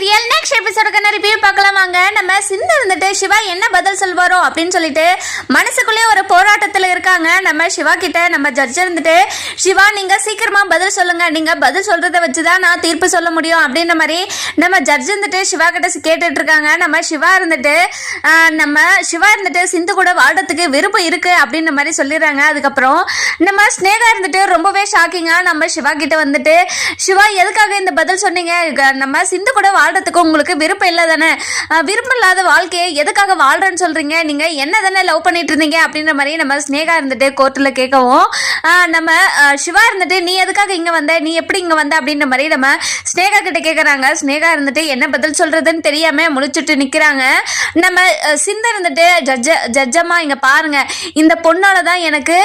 Serial next எபிசோடுக்கான review பார்க்கலாம் வாங்க. நம்ம சிந்து இருந்துட்டு சிவா என்ன பதில் சொல்வாரோ அப்படின்னு சொல்லிட்டு மனசுக்குள்ளே ஒரு போராட்டத்தில் இருக்காங்க. நம்ம சிவா கிட்ட நம்ம ஜட்ஜ் இருந்துட்டு சிவா நீங்க சீக்கிரமா பதில் சொல்லுங்க. நீங்க பதில் சொல்றத வச்சு தான் நான் தீர்ப்பு சொல்ல முடியும். அப்படின்ற மாதிரி நம்ம ஜட்ஜ் இருந்துட்டு சிவா கிட்ட கேட்டுட்டு இருக்காங்க. நம்ம சிவா இருந்துட்டு நம்ம சிவா இருந்துட்டு சிந்து கூட வாழ்றதுக்கு விருப்பம் இருக்கு அப்படின்ற மாதிரி சொல்லிடுறாங்க. அதுக்கப்புறம் நம்ம ஸ்னேகா இருந்துட்டு ரொம்பவே ஷாக்கிங்கா நம்ம சிவா கிட்ட வந்துட்டு சிவா எதுக்காக இந்த பதில் சொன்னீங்க? நம்ம சிந்து கூட வாழ்றதுக்கு உங்களுக்கு விருப்பம் இல்லை தானே விருப்பம் இல்லாத வாழ்க்கையை எதுக்காக வாழ்றேன்னு சொல்றீங்க? நீங்க என்ன தானே லவ் பண்ணிட்டு இருந்தீங்க அப்படின்ற மாதிரி நம்ம ஸ்னேகா இருந்துட்டு கோர்ட்டில் கேட்கவும் நம்ம சிவா இருந்துட்டு நீ எதுக்காக இங்க வந்த? நீ எப்படி இங்க வந்த? அப்படின்ற மாதிரி நம்ம ஸ்னேகா கிட்ட கேட்குறாங்க ஸ்னேகா இருந்துட்டு என்ன பதில் சொல்றதுன்னு தெரியாம முழிச்சுட்டு நிக்கிறாங்க. நம்ம சிந்த இருந்துட்டு ஜட்ஜ ஜட்ஜம்மா இங்க பாருங்க. இந்த பொண்ணால தான் எனக்கு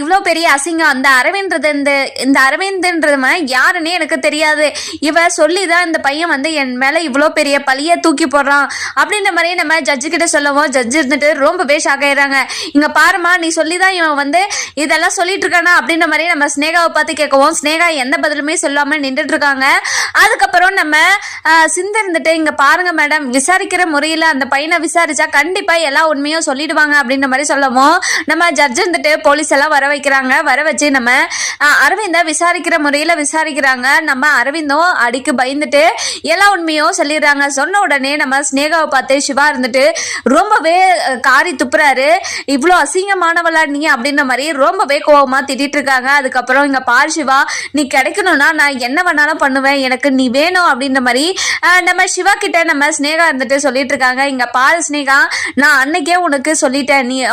இவ்வளோ பெரிய அசிங்கம். அந்த அரவிந்த் இந்த இந்த அரவிந்த்ன்றவன் யாருன்னே எனக்கு தெரியாது. இவ சொல்லி தான் இந்த பையன் வந்து என் மேலே இவ்வளோ பெரிய பழியை தூக்கி போடுறான் அப்படின்ற மாதிரியே நம்ம ஜட்ஜு கிட்ட சொல்லவும் ஜட்ஜ் இருந்துட்டு ரொம்பவே ஷாக் ஆயிடுறாங்க. இங்கே பாருமா நீ சொல்லி தான் இவன் வந்து இதெல்லாம் சொல்லிட்டு இருக்கானா அப்படின்ற மாதிரியே நம்ம ஸ்னேகாவை பார்த்து கேட்கவும் ஸ்னேகா எந்த பதிலுமே சொல்லாமல் நின்றுட்டு இருக்காங்க. அதுக்கப்புறம் நம்ம சிந்து இருந்துட்டு இங்கே பாருங்க மேடம் விசாரிக்கிற முறையில் அந்த பையனை விசாரிச்சா கண்டிப்பாக எல்லா உண்மையும் சொல்லிடுவாங்க அப்படின்ற மாதிரி சொல்லவும் நம்ம ஜட்ஜ் இருந்துட்டு போலீஸ் எல்லாம் வர வைக்கிறாங்க. வர வச்சு நம்ம அரவிந்தை விசாரிக்கிற முறையில் விசாரிக்கிறாங்க. நம்ம அரவிந்தும் அடிக்கு பயந்துட்டு எல்லா உண்மையும் சொல்லிடுறாங்க. சொன்ன உடனே நம்ம ஸ்னேகாவை பார்த்து சிவா இருந்துட்டு ரொம்பவே காரி துப்புறாரு. இவ்வளோ அசிங்கமானவளா நீ? அப்படின்ற மாதிரி ரொம்பவே கோவமா திட்டிட்டு இருக்காங்க. அதுக்கப்புறம் இங்க பார் சிவா நீ கிடைக்கணும்னா நான் என்ன வேணாலும் பண்ணுவேன். எனக்கு நீ வேணும். அப்படின்ற மாதிரி நம்ம சிவா கிட்ட நம்ம ஸ்னேகா இருந்துட்டு சொல்லிட்டு இருக்காங்க. இங்க பார் ஸ்னேகா நான் அன்னைக்கே உனக்கு சொல்லிட்டேன். நீ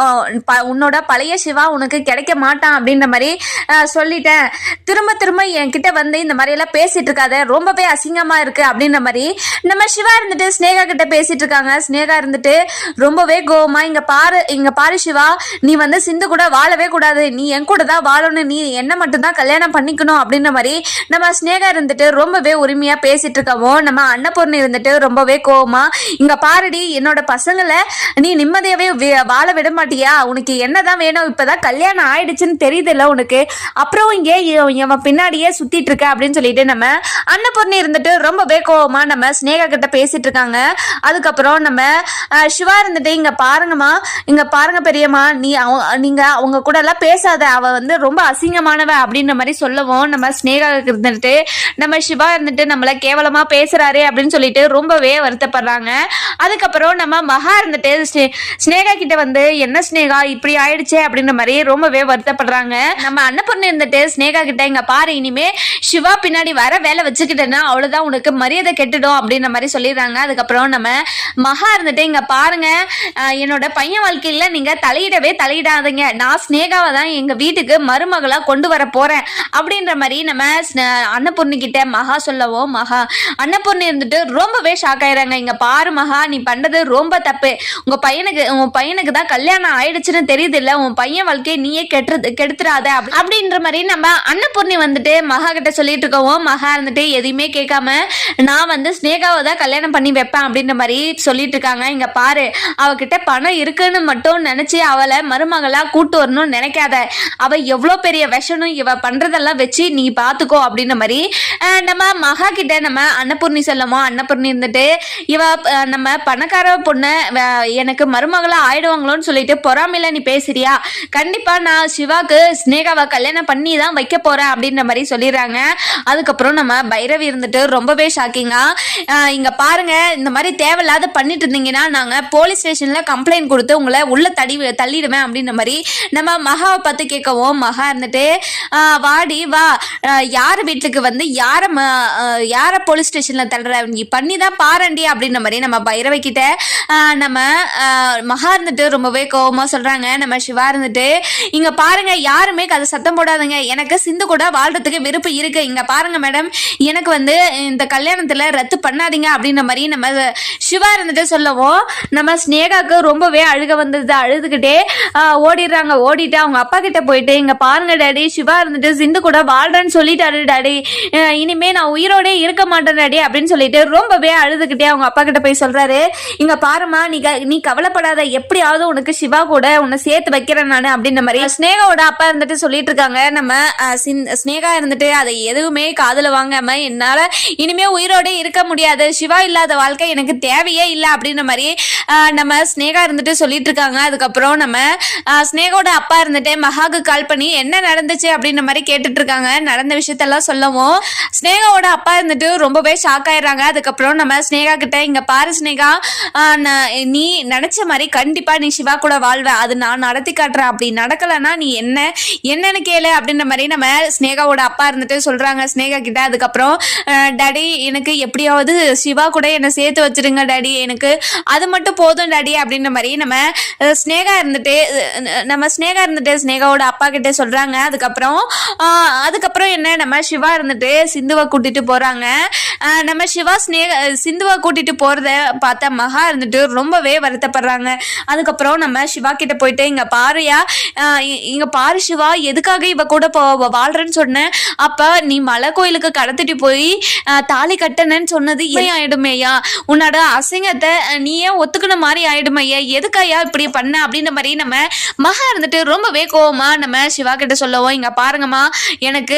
ப- உன்னோட பழைய சிவா உனக்கு கிடைக்க மாட்டான். அப்படின்ற மாதிரி சொல்லிட்டேன். திரும்ப திரும்ப என்கிட்ட வந்து இந்த மாதிரி எல்லாம் பேசிட்டு இருக்காத. ரொம்பவே அசிங்கமா இருக்கு. அப்படின்ற மாதிரி நம்ம சிவா இருந்துட்டு ஸ்னேகா கிட்ட பேசிட்டு இருக்காங்க. ஸ்னேகா இருந்துட்டு ரொம்பவே கோவமா இங்க பாரு இங்க பாரு சிவா நீ வந்து சிந்து கூட வாழவே கூடாது. நீ என் கூட தான் வாழணும். நீ என்ன மட்டும் தான் கல்யாணம் பண்ணிக்கணும். அப்படின்ற மாதிரி நம்ம ஸ்னேகா இருந்துட்டு ரொம்பவே உரிமையா பேசிட்டு இருக்கவும் நம்ம அன்னபூர்ணி இருந்துட்டு ரொம்பவே கோவமா இங்க பாருடி என்னோட பசங்களை நீ நிம்மதியாவே வாழ விட மாட்டியா? உனக்கு என்னதான் வேணும்? இப்பதான் கல்யாணம் ஆயிடுச்சுன்னு தெரியுதுல்ல உனக்கு. அப்புறம் இங்கே இவன் பின்னாடியே சுத்திட்டு இருக்க. அப்படின்னு சொல்லிட்டு நம்ம அன்னபூர்ணி இருந்துட்டு ரொம்பவே கோவமா நம்ம ஸ்னேகா கிட்ட பேசிட்டு இருக்காங்க. அதுக்கப்புறம் நம்ம சிவா இருந்துட்டு இங்க பாருங்கம்மா இங்க பாருங்க பெரியம்மா நீ அவங்க நீங்க அவங்க கூட எல்லாம் பேசாத அவ வந்து ரொம்ப அசிங்கமானவ அப்படின்ற மாதிரி சொல்லவும் நம்ம ஸ்னேகா இருந்துட்டு நம்ம சிவா இருந்துட்டு நம்மள கேவலமா பேசுறாரு அப்படின்னு சொல்லிட்டு ரொம்பவே வருத்தப்படுறாங்க. அதுக்கப்புறம் நம்ம மகா இருந்துட்டு ஸ்னேகா கிட்ட வந்து என்ன ஸ்னேகா இப்படி ஆயிடுச்சே? அப்படின்ற மாதிரி ரொம்பவே வருத்தப்படுறாங்க. நம்ம அன்னபூர்ணி இருந்துட்டு ஸ்னேகா கிட்ட இங்க பாரு இனிமே சிவா பின்னாடி வர வேலை வச்சுக்கிட்டேன்னா அவ்வளவுதான் உனக்கு மரியாதை கெட்டு கெட்டுடும் அப்படின்ற மாதிரி சொல்லிடுறாங்க. அதுக்கப்புறம் நம்ம மகா இருந்துட்டு இங்க பாருங்க என்னோட பையன் வாழ்க்கையில நீங்க தலையிடவே தலையிடாதீங்க. நான் ஸ்னேகாவை தான் எங்க வீட்டுக்கு மருமகளா கொண்டு வர போறேன் அப்படின்ற மாதிரி நம்ம அன்னபூர்ணி கிட்ட மகா சொல்லவும் மகா அன்னபூர்ணி இருந்துட்டு ரொம்பவே ஷாக் ஆயிடுறாங்க இங்க பாரு மகா நீ பண்றது ரொம்ப தப்பு. உங்க பையனுக்கு உன் பையனுக்கு தான் கல்யாணம் ஆயிடுச்சுன்னு தெரியுது இல்ல உன் பையன் வாழ்க்கையை நீயே கெட்டுறது கெடுத்துறாத அப்படின்ற மாதிரி நம்ம அன்னபூர்ணி வந்துட்டு மகா கிட்ட சொல்லிட்டு இருக்கவும் மகா இருந்துட்டு எதையுமே கேட்காம நான் வந்து ஸ்னேகாவை தான் கல்யாணம் பண்ணி வைப்பேன் அப்படின்ற மாதிரி சொல்லிட்டு இருக்காங்க. இங்க பாரு அவகிட்ட பணம் இருக்குன்னு மட்டும் நினைச்சு அவளை மருமகளா கூட்டு வரணும்னு நினைக்காத. அவ எவ்வளோ பெரிய விஷனும் இவ பண்றதெல்லாம் வச்சு நீ பாத்துக்கோ அப்படின்ற மாதிரி நம்ம மகா கிட்ட நம்ம அன்னபூர்ணி சொல்லமோ? அன்னபூர்ணி இருந்துட்டு இவ நம்ம பணக்கார பொண்ணு எனக்கு மருமகளா ஆயிடுவாங்களோன்னு சொல்லிட்டு பொறாமையில நீ பேசுறியா? கண்டிப்பா நான் சிவாக்கு ஸ்னேகாவை கல்யாணம் பண்ணி தான் வைக்க போறேன் அப்படின்ற மாதிரி சொல்லிடுறாங்க. அதுக்கப்புறம் நம்ம பைரவி இருந்துட்டு ரொம்பவே ஷாக்கிங்கா இங்க பாருங்க இந்த மாதிரி தேவையில்லாத பண்ணிட்டு இருந்தீங்கன்னா நாங்க போலீஸ் ஸ்டேஷன்ல கம்ப்ளைண்ட் கொடுத்து உங்களை உள்ள தடி தள்ளிடுவேன் அப்படின்ற மாதிரி நம்ம மகாவை பார்த்து கேட்கவும் மகா இருந்துட்டு வாடி வா. யார் வீட்டுக்கு வந்து யார ம- யார போலீஸ் ஸ்டேஷன்ல தள்ளுற? நீ பண்ணி தான் பாரண்டி அப்படின்ற மாதிரி நம்ம பைரவை கிட்ட நம்ம மகா இருந்துட்டு ரொம்பவே கோவமா சொல்றாங்க. நம்ம சிவா இருந்துட்டு இங்க பாருங்க யாருமே கதை சத்தம் போடாதுங்க. எனக்கு சிந்து கூட வாழ்றதுக்கு விருப்பம் இருக்கு. இங்க பாருங்க மேடம். எனக்கு வந்து இந்த கல்யாணத்துல ரத்து பண்ணாதீங்க அப்படின்ற மாதிரி நம்ம சிவா இருந்துட்டு சொல்லவும் நம்ம ஸ்னேகாவுக்கு ரொம்பவே அழுக வந்தது அழுதுகிட்டே ஓடிடுறாங்க. ஓடிட்டு அவங்க அப்பா கிட்ட போயிட்டு இங்க பாருங்க டாடி சிவா இருந்துட்டு சிந்து கூட வாழ்றேன்னு சொல்லிட்டாரு டாடி. இனிமே நான் உயிரோடே இருக்க மாட்டேன் டாடி அப்படின்னு சொல்லிட்டு ரொம்பவே அழுதுகிட்டே அவங்க அப்பா கிட்ட போய் சொல்றாரு. இங்க பாருமா நீ க- நீ கவலைப்படாத. எப்படியாவது உனக்கு சிவா கூட உன்னை சேர்த்து வைக்கிறேன் நான் அப்படின்ற மாதிரி ஸ்னேகாவோட அப்பா இருந்துட்டு சொல்லிட்டு இருக்காங்க. நம்ம ஸ்னேகா இருந்துட்டு அதை எதுவுமே காதல வாங்காம என்னால இனிமே உயிரோட இருக்க இருக்க முடியாது. சிவா இல்லாத வாழ்க்கை எனக்கு தேவையே இல்லை அப்படின்ற மாதிரி நம்ம ஸ்னேகா இருந்துட்டு சொல்லிட்டு இருக்காங்க. அதுக்கப்புறம் நம்ம ஸ்னேகோட அப்பா இருந்துட்டு மகாக்கு கால் பண்ணி என்ன நடந்துச்சு அப்படின்ற மாதிரி கேட்டுட்டு இருக்காங்க. நடந்த விஷயத்தெல்லாம் சொல்லவும் ஸ்னேகாவோட அப்பா இருந்துட்டு ரொம்பவே ஷாக் ஆயிடுறாங்க. அதுக்கப்புறம் நம்ம ஸ்னேகா கிட்ட இங்க பாரு ஸ்னேகா நீ நினைச்ச மாதிரி கண்டிப்பா நீ சிவா கூட வாழ்வ. அது நான் நடத்தி காட்டுறேன். அப்படி நடக்கலைன்னா நீ என்ன என்னன்னு கேளு அப்படின்ற மாதிரி நம்ம ஸ்னேகாவோட அப்பா இருந்துட்டு சொல்றாங்க ஸ்னேகா கிட்ட. அதுக்கப்புறம் டாடி எனக்கு எப்படி எப்படியாவது சிவா கூட என்னை சேர்த்து வச்சிருங்க டாடி. எனக்கு அது மட்டும் போதும் டாடி அப்படின்ற மாதிரி நம்ம ஸ்னேகா இருந்துட்டு நம்ம ஸ்னேகா இருந்துட்டு ஸ்னேகாவோட அப்பா கிட்டே சொல்கிறாங்க அதுக்கப்புறம் அதுக்கப்புறம் என்ன நம்ம சிவா இருந்துட்டு சிந்துவை கூட்டிட்டு போகிறாங்க நம்ம சிவா ஸ்னேகா சிந்துவை கூட்டிட்டு போகிறத பார்த்த மகா இருந்துட்டு ரொம்பவே வருத்தப்படுறாங்க. அதுக்கப்புறம் நம்ம சிவா கிட்ட போயிட்டு இங்கே பாருயா இங்கே பாரு சிவா எதுக்காக இவ கூட போ சொன்னேன் அப்போ நீ மலை கோயிலுக்கு கடத்திட்டு போய் தாலி கட்டணன்னு சொன்னது ஏன் ஆயிடுமேயா உன்னோட அசிங்கத்தை நீ ஏன் ஒத்துக்கின மாதிரி ஆயிடுமையா எதுக்காயா இப்படி பண்ண அப்படின்ற மாதிரி நம்ம மகா இருந்துட்டு ரொம்பவே கோவமா நம்ம சிவா கிட்ட சொல்லுவோம். இங்க பாருங்கம்மா எனக்கு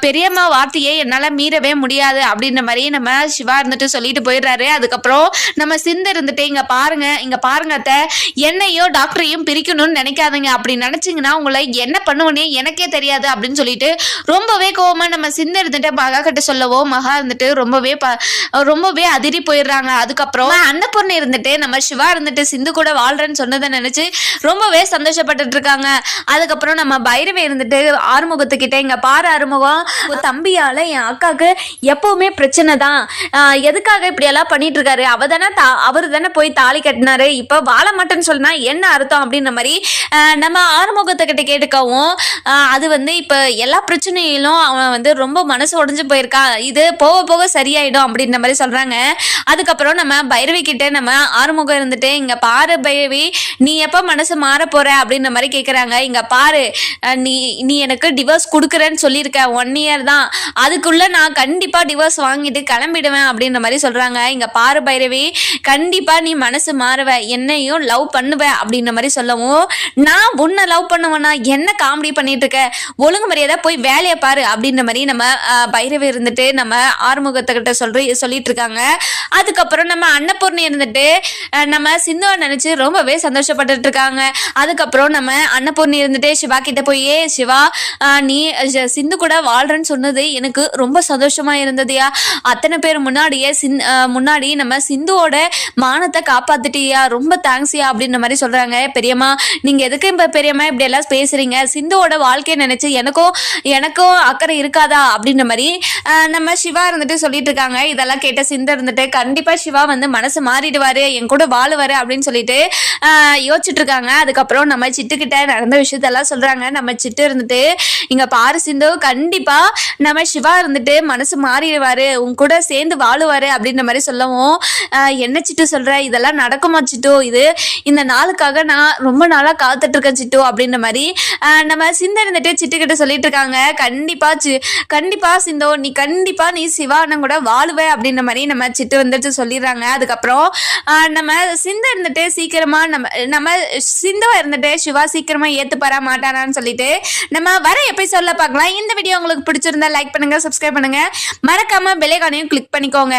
பெரியம்மா வார்த்தையை என்னால மீறவே முடியாது அப்படின்ற மாதிரி நம்ம சிவா இருந்துட்டு சொல்லிட்டு போயிடுறாரு. அதுக்கப்புறம் நம்ம சிந்து இருந்துட்டு இங்க பாருங்க இங்க பாருங்க அத்தை. என்னையோ டாக்டரையும் பிரிக்கணும்னு நினைக்காதீங்க. அப்படி நினைச்சீங்கன்னா உங்களை என்ன பண்ணுவேனே எனக்கே தெரியாது. அப்படின்னு சொல்லிட்டு ரொம்பவே கோவமா நம்ம சிந்து இருந்துட்டு மகா கிட்ட சொல்லவோ மகா இருந்துட்டு ரொம்பவே ப- ரொம்பவே அதிரி போயிடுறாங்க. அதுக்கப்புறம் அன்னபூர்ணி இருந்துட்டு நம்ம சிவா இருந்துட்டு சிந்து கூட வாழ்றேன்னு சொன்னதை நினைச்சு ரொம்பவே சந்தோஷப்பட்டுட்டு இருக்காங்க. அதுக்கப்புறம் நம்ம பைரவி இருந்துட்டு ஆறுமுகத்துக்கிட்ட இங்க பாரு ஆறுமுகம். தம்பியால என் அக்காவுக்கு எப்பவுமே பிரச்சனை தான். எதுக்காக இப்படி எல்லாம் பண்ணிட்டு இருக்காரு? அவ தானே அவரு தானே போய் தாலி கட்டினாரு. இப்ப வாழ மாட்டேன்னு சொன்னா என்ன அர்த்தம்? அப்படின்ற மாதிரி நம்ம ஆறுமுகத்துக்கிட்ட கேட்டுக்கவும் அது வந்து இப்ப எல்லா பிரச்சனையிலும் அவன் வந்து ரொம்ப மனசு உடைஞ்சு போயிருக்கான் இது போக போக சரியாயிடும். அப்படின்ற மாதிரி சொல்றாங்க. அதுக்கப்புறம் நம்ம பைரவி கிட்ட நம்ம ஆறுமுகம் இருந்துட்டு இங்க பாரு பைரவி நீ எப்ப மனசு மாற போற? அப்படின்ற மாதிரி கேக்குறாங்க. இங்க பாரு நீ நீ எனக்கு டிவோர்ஸ் கொடுக்குறேன்னு சொல்லியிருக்க ஒன் இயர் தான். அதுக்குள்ள நான் கண்டிப்பா டிவோர்ஸ் வாங்கிட்டு கிளம்பிடுவேன் அப்படின்ற மாதிரி சொல்றாங்க. இங்க பாரு பைரவி கண்டிப்பா நீ மனசு மாறுவ என்னையும் லவ் பண்ணுவ அப்படின்ற மாதிரி சொல்லவும் நான் உன்னை லவ் பண்ணுவேனா? என்ன காமெடி பண்ணிட்டு இருக்க? ஒழுங்கு மரியாதை போய் வேலையை பாரு அப்படின்ற மாதிரி நம்ம பைரவி இருந்துட்டு நம்ம ஆறுமுகத்துக்கிட்ட சொல்றி சொல்லிட்டு இருக்காங்க அதுக்கப்புறம் நம்ம அன்னபூர்ணி இருந்துட்டு நம்ம சிந்துவை நினைச்சு ரொம்பவே சந்தோஷப்பட்டுட்டு இருக்காங்க அதுக்கப்புறம் நம்ம அன்னபூர்ணி இருந்துட்டு சிவா கிட்ட போய் சிவா நீ சிந்து கூட வாழ்றன்னு சொன்னது எனக்கு ரொம்ப சந்தோஷமா இருந்ததுயா. அத்தனை பேர் முன்னாடியே சிந் முன்னாடி நம்ம சிந்துவோட மானத்தை காப்பாத்திட்டியா. ரொம்ப தேங்க்ஸ்யா அப்படின்ற மாதிரி சொல்றாங்க. பெரியம்மா நீங்க எதுக்கு இப்ப பெரியம்மா இப்படி எல்லாம் பேசுறீங்க? சிந்துவோட வாழ்க்கையை நினைச்சு எனக்கும் எனக்கும் அக்கறை இருக்காதா? அப்படின்ற மாதிரி நம்ம சிவா இருந்துட்டு சொல்லிட்டு இருக்காங்க இதெல்லாம் கேட்ட சிந்து இருந்துட்டு கண்டிப்பா சிவா வந்து மனசு மாறிடுவாரு என் கூட வாழுவாரு அப்படின்னு சொல்லிட்டு யோசிச்சுட்டு இருக்காங்க. அதுக்கப்புறம் நம்ம சிட்டுக்கிட்ட நடந்த விஷயத்தெல்லாம் சொல்றாங்க. நம்ம சிட்டு இருந்துட்டு இங்க பாரு சிந்து கண்டிப்பா நம்ம சிவா இருந்துட்டு மனசு மாறிடுவாரு உன் கூட சேர்ந்து வாழுவாரு அப்படின்ற மாதிரி சொல்லவும் என்ன சிட்டு சொல்ற? இதெல்லாம் நடக்குமா சிட்டு? இது இந்த நாளுக்காக நான் ரொம்ப நாளா காத்துட்டு இருக்கேன் சிட்டு அப்படின்ற மாதிரி நம்ம சிந்து இருந்துட்டு சிட்டுக்கிட்ட சொல்லிட்டு இருக்காங்க. கண்டிப்பா சி கண்டிப்பா சிந்தோ நீ கண்டிப்பா நீ சிவா அண்ணன் கூட வாழுவ அப்படின்ற மாதிரி நம்ம சிட்டு வந்துட்டு சொல்லிடுறாங்க. அதுக்கப்புறம் நம்ம சிந்து இருந்துட்டு சீக்கிரமா நம்ம நம்ம சிந்துவா இருந்துட்டு சிவா சீக்கிரமா ஏத்துப்பாரா மாட்டாரான்னு சொல்லிட்டு நம்ம வர எபிசோட்ல பார்க்கலாம். இந்த வீடியோ உங்களுக்கு பிடிச்சிருந்தா லைக் பண்ணுங்க சப்ஸ்கிரைப் பண்ணுங்க. மறக்காம பெல்லைக்கானையும் கிளிக் பண்ணிக்கோங்க.